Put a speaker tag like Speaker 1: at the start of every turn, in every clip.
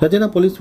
Speaker 1: રાજ્યના પોલીસ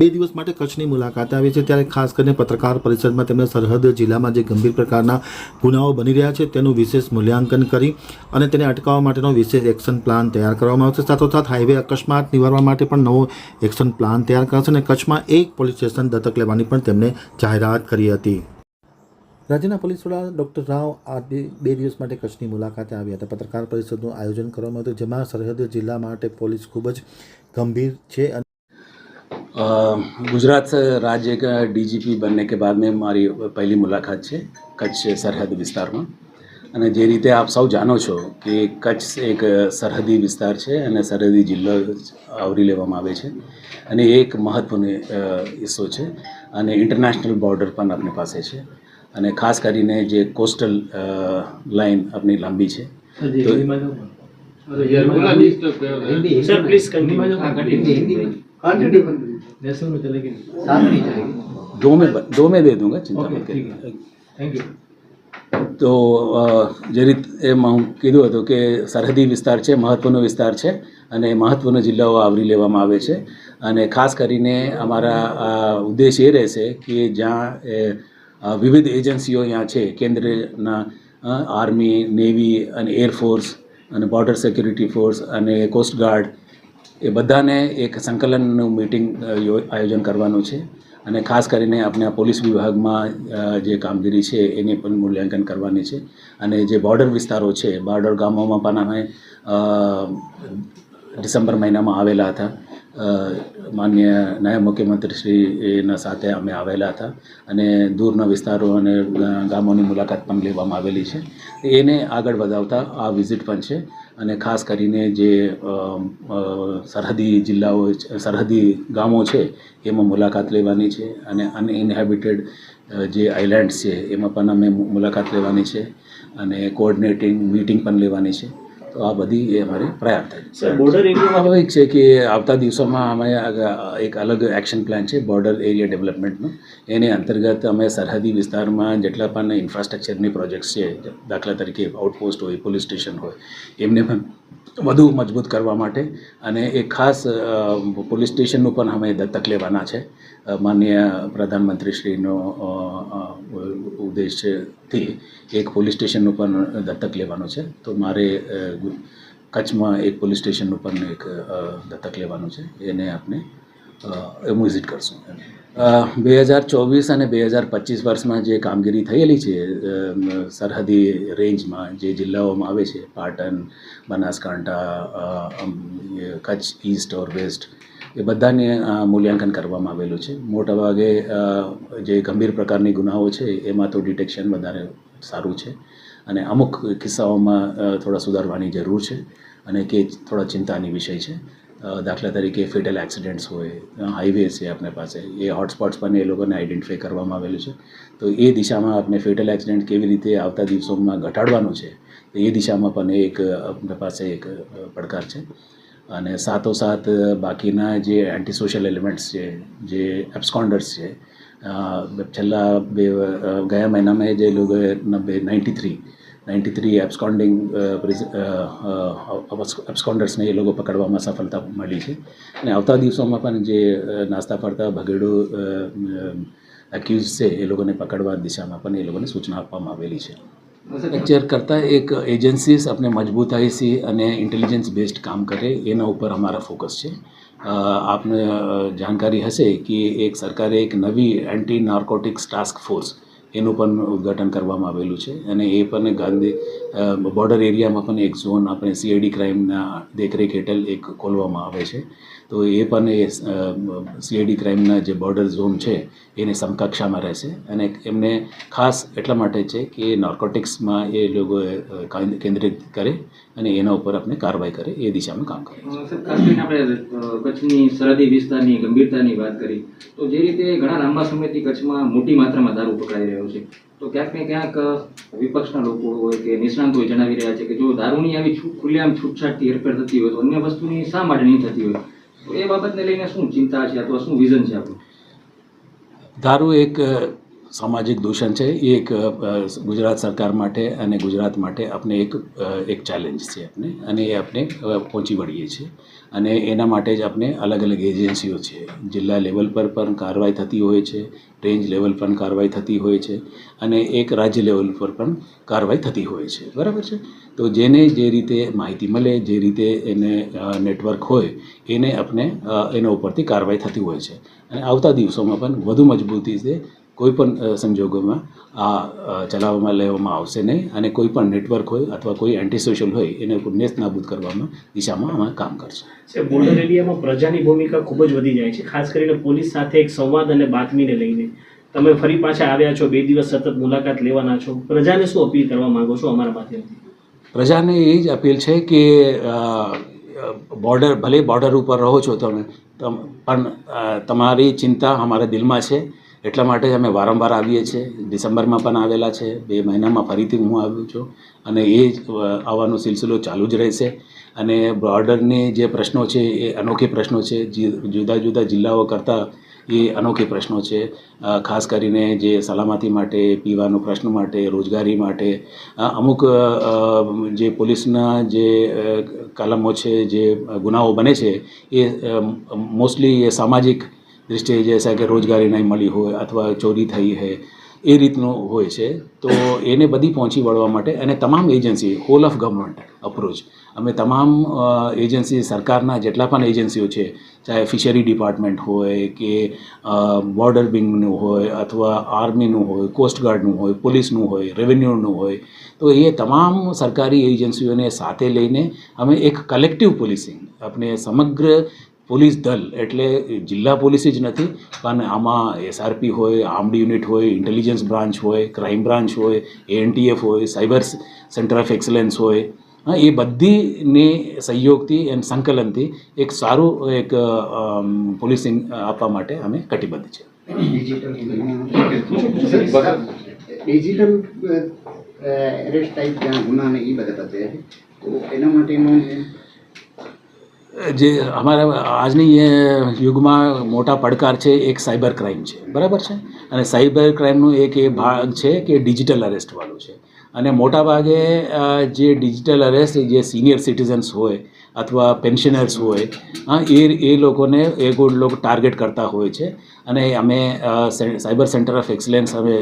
Speaker 1: બે દિવસ માટે કચ્છની મુલાકાતે આવી છે. ત્યારે ખાસ કરીને પત્રકાર પરિષદમાં તેમણે સરહદ જિલ્લામાં જે ગંભીર પ્રકારના ગુનાઓ બની રહ્યા છે, તેનું વિશેષ મૂલ્યાંકન કરી અને તેને અટકાવવા માટેનો વિશેષ એક્શન પ્લાન તૈયાર કરવામાં આવશે. સાથોસાથ હાઈવે અકસ્માત નિવારવા માટે પણ નવો એક્શન પ્લાન તૈયાર કરશે અને કચ્છમાં એક પોલીસ સ્ટેશન દત્તક લેવાની પણ તેમણે જાહેરાત કરી હતી. રાજ્યના પોલીસ વડા ડૉક્ટર રાવ આજે બે દિવસ માટે કચ્છની મુલાકાતે આવ્યા હતા. પત્રકાર પરિષદનું આયોજન કરવામાં હતું, જેમાં સરહદ જિલ્લા માટે પોલીસ ખૂબ જ ગંભીર છે અને
Speaker 2: ગુજરાત રાજ્ય કા ડીજીપી બંને કે બાદ મેં મારી પહેલી મુલાકાત છે કચ્છ સરહદ વિસ્તારમાં. અને જે રીતે આપ સૌ જાણો છો કે કચ્છ એક સરહદી વિસ્તાર છે અને સરહદી જિલ્લો આવરી લેવામાં આવે છે અને એ એક મહત્ત્વનો હિસ્સો છે અને ઇન્ટરનેશનલ બોર્ડર પણ આપણી પાસે છે. અને ખાસ કરીને જે કોસ્ટલ લાઇન આપણી લાંબી છે તો
Speaker 3: सर प्लीज कंटिन्यू
Speaker 2: दो में दो में दे दूंगा चिंता मत करिए
Speaker 3: थैंक यू
Speaker 2: તો અ, જે રીતે એમાં હું કીધું હતું કે સરહદી વિસ્તાર છે મહત્ત્વનો વિસ્તાર છે અને મહત્ત્વનો જિલ્લાઓ આવરી લેવામાં આવે છે અને ખાસ કરીને અમારા આ ઉદ્દેશ એ રહેશે કે જ્યાં એ, અ, વિવિધ એજન્સીઓ અહીંયા છે. કેન્દ્રના આર્મી, નેવી અને એરફોર્સ અને બોર્ડર સિક્યુરિટી ફોર્સ અને કોસ્ટગાર્ડ એ બધાને એક સંકલનનું મિટિંગ આયોજન કરવાનું છે. અને ખાસ કરીને આપણે આ પોલીસ વિભાગમાં જે કામગીરી છે એની પણ મૂલ્યાંકન કરવાની છે. અને જે બોર્ડર વિસ્તારો છે, બોર્ડર ગામોમાં પણ અમે ડિસેમ્બર મહિનામાં આવેલા હતા. માન્ય નાયબ મુખ્યમંત્રી શ્રીના સાથે અમે આવેલા હતા અને દૂરના વિસ્તારો અને ગામોની મુલાકાત પણ લેવામાં આવેલી છે. એને આગળ વધાવતા આ વિઝિટ પણ છે અને ખાસ કરીને જે સરહદી જિલ્લાઓ સરહદી ગામો છે, એમાં મુલાકાત લેવાની છે અને અનઇનહેબિટેડ જે આઇલેન્ડ્સ છે, એમાં પણ અમે મુલાકાત લેવાની છે અને કોઓર્ડિનેટિંગ મીટિંગ પણ લેવાની છે. તો આ બધી એ અમારી
Speaker 3: સર બોર્ડર એરિયા
Speaker 2: સ્વાભાવિક છે કે આવતા દિવસોમાં અમે એક અલગ એક્શન પ્લાન છે બોર્ડર એરિયા ડેવલપમેન્ટનો એને અંતર્ગત અમે સરહદી વિસ્તારમાં જેટલા પણ ઇન્ફ્રાસ્ટ્રક્ચરની પ્રોજેક્ટ્સ છે દાખલા તરીકે આઉટપોસ્ટ હોય પોલીસ સ્ટેશન હોય એમને પણ વધુ મજબૂત કરવા માટે અને એક ખાસ પોલીસ સ્ટેશનનું પણ અમે દત્તક લેવાના છે. માન્ય માનનીય પ્રધાનમંત્રીશ્રીનો ઉદ્દેશથી એક પોલીસ સ્ટેશનનું પણ દત્તક લેવાનું છે. તો મારે કચ્છમાં એક પોલીસ સ્ટેશનનું પણ એક દત્તક લેવાનું છે. એને આપણે વિઝિટ કરશું. બે હજાર ચોવીસ અને બે હજાર પચીસ વર્ષમાં જે કામગીરી થયેલી છે સરહદી રેન્જમાં જે જિલ્લાઓમાં આવે છે, Patan, Banaskantha Kutch, east or west એ બધાને મૂલ્યાંકન કરવામાં આવેલું છે. મોટા ભાગે જે ગંભીર પ્રકારની ગુનાઓ છે, એમાં તો ડિટેક્શન વધારે સારું છે. અને અમુક કિસ્સાઓમાં થોડા સુધારવાની જરૂર છે અને કે થોડા ચિંતાની વિષય છે. દાખલા તરીકે ફેટલ એક્સિડન્ટ્સ હોય હાઈવે છે આપણી પાસે, એ હોટસ્પોટ્સ પણ એ લોકોને આઈડેન્ટિફાઈ કરવામાં આવેલું છે. તો એ દિશામાં આપણે ફેટલ એક્સિડન્ટ કેવી રીતે આવતા દિવસોમાં ઘટાડવાનું છે તો એ દિશામાં પણ એક આપણી પાસે એક પડકાર છે. અને સાથોસાથ બાકીના જે એન્ટી સોશિયલ એલિમેન્ટ્સ છે, જે એબ્સકોન્ડર્સ છે છેલ્લા બે ગયા મહિનામાં જે લોકોએ બે ninety three ninety three absconding એબ્સકોન્ડર્સને એ લોકો પકડવામાં સફળતા મળી છે. અને આવતા દિવસોમાં પણ જે નાસ્તા ફરતા ભગેડો એક્યુઝ છે, એ લોકોને પકડવા દિશામાં પણ એ લોકોને સૂચના આપવામાં આવેલી છે. લેક્ચર કરતાં એક એજન્સીસ આપણે મજબૂતાઈથી અને ઇન્ટેલિજન્સ બેઝડ કામ કરે, એના ઉપર અમારા ફોકસ છે. આપને જાણકારી હશે કે એક સરકારે એક નવી એન્ટી નાર્કોટિક્સ ટાસ્ક ફોર્સ એનું પણ ઉદ્ઘાટન કરવામાં આવેલું છે અને એ પણ ગાંધી બોર્ડર એરિયામાં પણ એક ઝોન આપણે સીઆઈડી ક્રાઇમના દેખરેખ હેઠળ એક ખોલવામાં આવે છે. તો એ પણ એ સીઆઈડી ક્રાઇમના જે બોર્ડર ઝોન છે એની સમકક્ષામાં રહેશે અને એમને ખાસ એટલા માટે છે કે નાર્કોટિક્સમાં એ લોકો કેન્દ્રિત કરે અને એના ઉપર આપણે કાર્યવાહી કરે એ દિશામાં કામ કરે
Speaker 4: આપણે કચ્છની સરહદી વિસ્તારની ગંભીરતાની વાત કરી, તો જે રીતે ઘણા લાંબા સમયથી કચ્છમાં મોટી માત્રામાં દારૂ પકડાઈ રહ્યો છે. તો ક્યાંક ને ક્યાંક વિપક્ષના લોકો હોય કે નિષ્ણાંતો જણાવી રહ્યા છે કે જો દારૂની આવી છૂટ, ખુલ્લેઆમ છૂટછાટથી હેરફેર થતી હોય તો અન્ય વસ્તુની શા માટે નહીં થતી હોય? તો એ બાબતને લઈને શું ચિંતા છે અથવા શું વિઝન છે આપણું?
Speaker 2: દારૂ એક સામાજિક દૂષણ છે. એ એક ગુજરાત સરકાર માટે અને ગુજરાત માટે આપણે એક એક ચેલેન્જ છે આપણે અને એ આપણે પહોંચી વળીએ છીએ. અને એના માટે જ આપણે અલગ અલગ એજન્સીઓ છે. જિલ્લા લેવલ પર પણ કાર્યવાહી થતી હોય છે, રેન્જ લેવલ પર કાર્યવાહી થતી હોય છે અને એક રાજ્ય લેવલ પર પણ કાર્યવાહી થતી હોય છે. બરાબર છે? તો જેને જે રીતે માહિતી મળે, જે રીતે એને નેટવર્ક હોય, એને આપણે એના ઉપરથી કાર્યવાહી થતી હોય છે. અને આવતા દિવસોમાં પણ વધુ મજબૂતીથી કોઈ પણ સંજોગોમાં આ ચલાવવામાં લેવામાં આવશે નહીં અને કોઈ પણ નેટવર્ક હોય અથવા કોઈ એન્ટી સોશિયલ હોય એને નેસ્ત નાબૂદ કરવામાં દિશામાં અમે કામ કરશું.
Speaker 3: બોર્ડર એરિયામાં પ્રજાની ભૂમિકા ખૂબ જ વધી જાય છે. ખાસ કરીને પોલીસ સાથે એક સંવાદ અને બાતમીને લઈને. તમે ફરી પાછા આવ્યા છો બે દિવસ સતત મુલાકાત લેવાના છો. પ્રજાને શું અપીલ કરવા માંગો છો અમારા માધ્યમથી?
Speaker 2: પ્રજાને એ જ અપીલ છે કે બોર્ડર ભલે બોર્ડર ઉપર રહો છો તમ પણ તમારી ચિંતા અમારા દિલમાં છે. એટલા માટે જ અમે વારંવાર આવીએ છીએ. ડિસેમ્બરમાં પણ આવેલા છે. બે મહિનામાં ફરીથી હું આવ્યો છું. અને એ જ આવવાનો સિલસિલો ચાલુ જ રહેશે. અને બોર્ડરની જે પ્રશ્નો છે, એ અનોખી પ્રશ્નો છે. જુદા જુદા જિલ્લાઓ કરતાં એ અનોખી પ્રશ્નો છે. ખાસ કરીને જે સલામતી માટે, પીવાનો પ્રશ્ન માટે, રોજગારી માટે. અમુક જે પોલીસના જે કલમો છે, જે ગુનાઓ બને છે, એ મોસ્ટલી એ સામાજિક દૃષ્ટિએ જૈસા કે રોજગારી નહીં મળી હોય અથવા ચોરી થઈ છે એ રીતનું હોય છે. તો એને બધી પહોંચી વળવા માટે અને તમામ agency whole of government approach અમે તમામ એજન્સી, સરકારના જેટલા પણ એજન્સીઓ છે, ચાહે ફિશરી ડિપાર્ટમેન્ટ હોય કે બોર્ડર વિંગનું હોય અથવા આર્મીનું હોય કોસ્ટગાર્ડનું હોય પોલીસનું હોય રેવન્યુનું હોય, તો એ તમામ સરકારી એજન્સીઓને સાથે લઈને અમે એક કલેક્ટિવ પોલીસિંગ આપણે સમગ્ર પોલીસ દલ એટલે જિલ્લા પોલીસ જ નથી પણ આમાં એસઆરપી હોય આર્મ્ડ યુનિટ હોય ઇન્ટેલિજન્સ બ્રાન્ચ હોય ક્રાઇમ બ્રાન્ચ હોય એએનટીએફ હોય સાયબર સેન્ટર ઓફ એક્સલન્સ હોય હા, એ બધીની સહયોગથી એમ સંકલનથી એક સારું એક પોલીસિંગ આપવા માટે અમે કટિબદ્ધ છે
Speaker 5: ડિજિટલ એરેસ્ટ ટાઈપ જ્યાં ગુના ને એ બધા થશે તો એના માટેનું
Speaker 2: જે અમારા આજની યુગમાં મોટા પડકાર છે એક સાયબર ક્રાઇમ છે. બરાબર છે? અને સાયબર ક્રાઇમનું એક એ ભાગ છે કે ડિજિટલ અરેસ્ટવાળું છે. અને મોટા ભાગે જે ડિજિટલ અરેસ્ટ જે સિનિયર સિટીઝન્સ હોય અથવા પેન્શનર્સ હોય હા, એ એ લોકોને એ ગુડ લોકો ટાર્ગેટ કરતા હોય છે. અને અમે સાયબર સેન્ટર ઓફ એક્સલન્સ અમે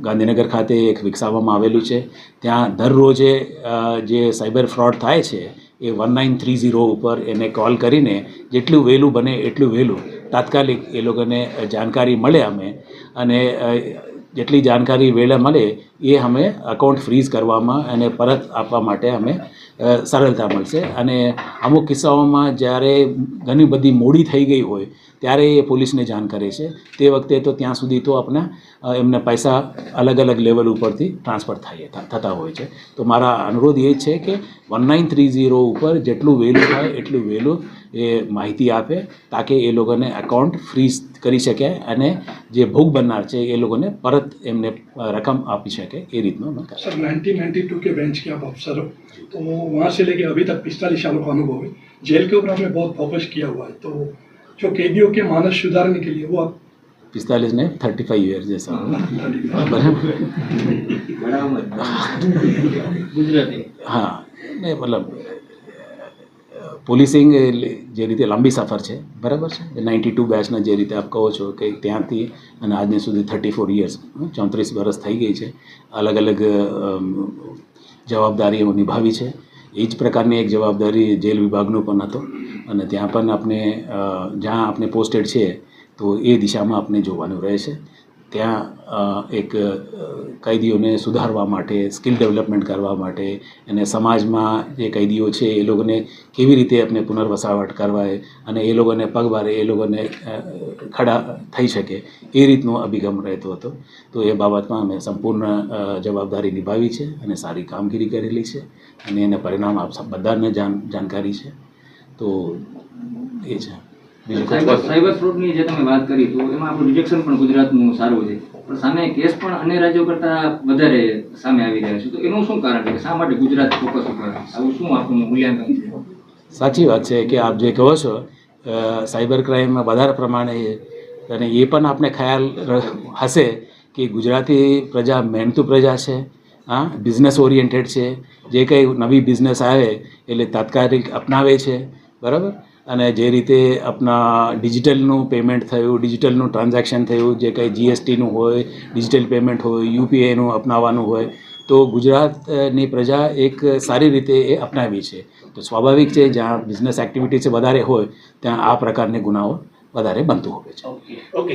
Speaker 2: ગાંધીનગર ખાતે એક વિકસાવવામાં આવેલું છે. ત્યાં દરરોજે જે સાયબર ફ્રોડ થાય છે એ વન નાઇન થ્રી ઝીરો ઉપર એને કોલ કરીને જેટલું વહેલું બને એટલું વહેલું. તાત્કાલિક એ લોકોને જાણકારી મળે અમે અને જેટલી જાણકારી વહેલા મળે એ અમે અકાઉન્ટ ફ્રીઝ કરવામાં અને પરત આપવા માટે અમે સરળતા મળશે. અને અમુક કિસ્સાઓમાં જ્યારે ઘણી બધી મોડી થઈ ગઈ હોય, ત્યારે એ પોલીસને જાણ કરે છે. તે વખતે તો ત્યાં સુધી તો આપણા એમને પૈસા અલગ અલગ લેવલ ઉપરથી ટ્રાન્સફર થાય થતા હોય છે. તો મારા અનુરોધ એ છે કે વન નાઇન થ્રી ઝીરો ઉપર જેટલું વહેલું થાય, એટલું વહેલું એ માહિતી આપે, તાકે એ લોકોને અકાઉન્ટ ફ્રીઝ કરી શકે અને જે ભોગ બનનાર છે એ લોકોને પરત એમને રકમ આપી सके એ રીતનો मैं
Speaker 6: सर 1992 के बेंच के आप अफसर हो तो वहाँ से लेके अभी तक पिस्तालीस सालों का अनुभव है जेल के ऊपर आपने बहुत फोकस किया हुआ है तो जो कैदियों के मानस सुधारने के लिए वो आप
Speaker 2: पिस्तालीस ने थर्टी फाइव ईयर जैसा
Speaker 3: बराबर
Speaker 2: हाँ नहीं मतलब પોલીસિંગ જે રીતે લાંબી સફર છે, બરાબર છે? નાઇન્ટી ટુ બેચના જે રીતે આપ કહો છો કે ત્યાંથી અને આજની સુધી થર્ટી ફોર યર્સ ચોત્રીસ વર્ષ થઈ ગઈ છે. અલગ અલગ જવાબદારીઓ નિભાવી છે. એ જ પ્રકારની એક જવાબદારી જેલ વિભાગનો પણ હતો અને ત્યાં પણ આપણે જ્યાં આપણે પોસ્ટેડ છે, તો એ દિશામાં આપણે જોવાનું રહે છે ત્યાં એક કેદીઓને સુધારવા માટે, સ્કિલ ડેવલપમેન્ટ કરવા માટે અને સમાજમાં જે કેદીઓ છે, એ લોકોને કેવી રીતે આપણે પુનર્વસાવટ કરવાય અને એ લોકોને પગભારે એ લોકોને ખડા થઈ શકે, એ રીતનો અભિગમ રહેતો હતો તો એ બાબતમાં અમે સંપૂર્ણ જવાબદારી નિભાવી છે અને સારી કામગીરી કરેલી છે અને એને પરિણામ આપ બધાને જાણ જાણકારી છે તો એ છે?
Speaker 4: સાયબર ફ્રોડની જે તમે વાત કરી તો એમાં આપણું રિજેક્શન પણ ગુજરાતનું સારું છે. પણ સામે કેસ પણ અન્ય રાજ્યો કરતાં વધારે સામે આવી રહ્યા છે. તો એનું શું કારણ છે? કે શા માટે ગુજરાત ફોકસ ઉપર આવું શું આપણું મૂલ્યાંકન છે?
Speaker 2: સાચી વાત છે કે આપ જે કહો છો સાયબર ક્રાઇમમાં વધારે પ્રમાણે અને એ પણ આપણે ખ્યાલ હશે કે ગુજરાતી પ્રજા મહેનતુ પ્રજા છે હા બિઝનેસ ઓરિએન્ટેડ છે. જે કંઈ નવી બિઝનેસ આવે એટલે તાત્કાલિક અપનાવે છે. બરાબર? અને જે રીતે આપણા ડિજિટલનું પેમેન્ટ થયું, ડિજિટલનું ટ્રાન્ઝેક્શન થયું, જે કંઈ જીએસટીનું હોય, ડિજિટલ પેમેન્ટ હોય, યુપીઆઈનું અપનાવવાનું હોય, તો ગુજરાતની પ્રજા એક સારી રીતે એ અપનાવી છે. તો સ્વાભાવિક છે, જ્યાં બિઝનેસ એક્ટિવિટીઝ વધારે હોય, ત્યાં આ પ્રકારની ગુનાઓ વધારે બનતું હોય છે.
Speaker 3: ઓકે